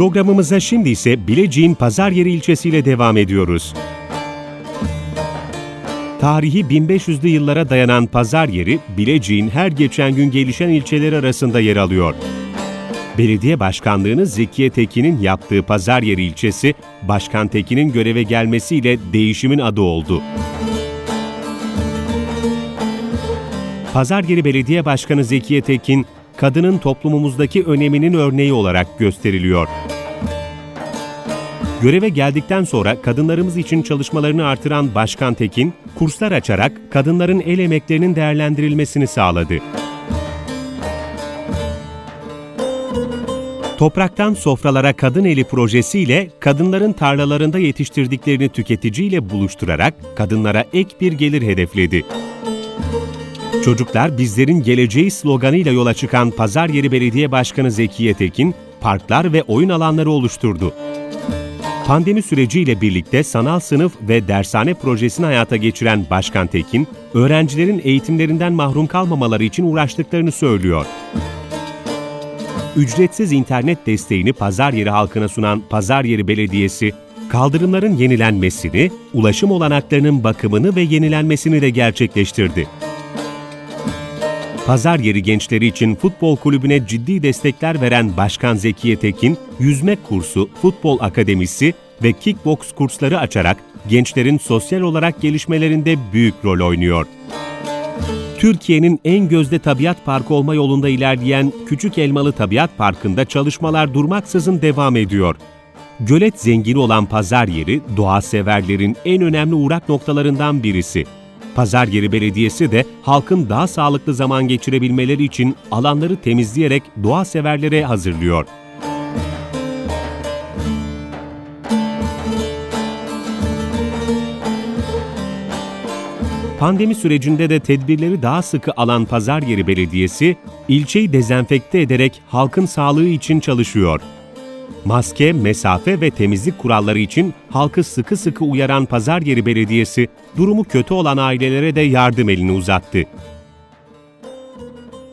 Programımıza şimdi ise Bilecik'in Pazaryeri ilçesiyle devam ediyoruz. Tarihi 1500'lü yıllara dayanan pazar yeri Bilecik'in her geçen gün gelişen ilçeleri arasında yer alıyor. Belediye başkanlığını Zekiye Tekin'in yaptığı pazar yeri ilçesi, Başkan Tekin'in göreve gelmesiyle değişimin adı oldu. Pazar yeri Belediye Başkanı Zekiye Tekin, kadının toplumumuzdaki öneminin örneği olarak gösteriliyor. Göreve geldikten sonra kadınlarımız için çalışmalarını artıran Başkan Tekin, kurslar açarak kadınların el emeklerinin değerlendirilmesini sağladı. Topraktan Sofralara Kadın Eli projesiyle kadınların tarlalarında yetiştirdiklerini tüketiciyle buluşturarak kadınlara ek bir gelir hedefledi. Çocuklar bizlerin geleceği sloganıyla yola çıkan Pazar Yeri Belediye Başkanı Zekiye Tekin, parklar ve oyun alanları oluşturdu. Pandemi süreciyle birlikte sanal sınıf ve dershane projesini hayata geçiren Başkan Tekin, öğrencilerin eğitimlerinden mahrum kalmamaları için uğraştıklarını söylüyor. Ücretsiz internet desteğini pazar yeri halkına sunan Pazar Yeri Belediyesi, kaldırımların yenilenmesini, ulaşım olanaklarının bakımını ve yenilenmesini de gerçekleştirdi. Pazar yeri gençleri için futbol kulübüne ciddi destekler veren Başkan Zekiye Tekin, yüzme kursu, futbol akademisi ve kickbox kursları açarak gençlerin sosyal olarak gelişmelerinde büyük rol oynuyor. Türkiye'nin en gözde tabiat parkı olma yolunda ilerleyen Küçük Elmalı Tabiat Parkı'nda çalışmalar durmaksızın devam ediyor. Gölet zengini olan pazar yeri, doğa severlerin en önemli uğrak noktalarından birisi. Pazar Yeri Belediyesi de halkın daha sağlıklı zaman geçirebilmeleri için alanları temizleyerek doğa severlere hazırlıyor. Pandemi sürecinde de tedbirleri daha sıkı alan Pazar Yeri Belediyesi, ilçeyi dezenfekte ederek halkın sağlığı için çalışıyor. Maske, mesafe ve temizlik kuralları için halkı sıkı sıkı uyaran Pazar Yeri Belediyesi, durumu kötü olan ailelere de yardım elini uzattı.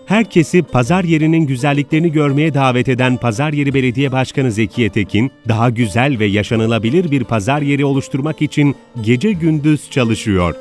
Herkesi pazar yerinin güzelliklerini görmeye davet eden Pazar Yeri Belediye Başkanı Zekiye Tekin, daha güzel ve yaşanılabilir bir pazar yeri oluşturmak için gece gündüz çalışıyor.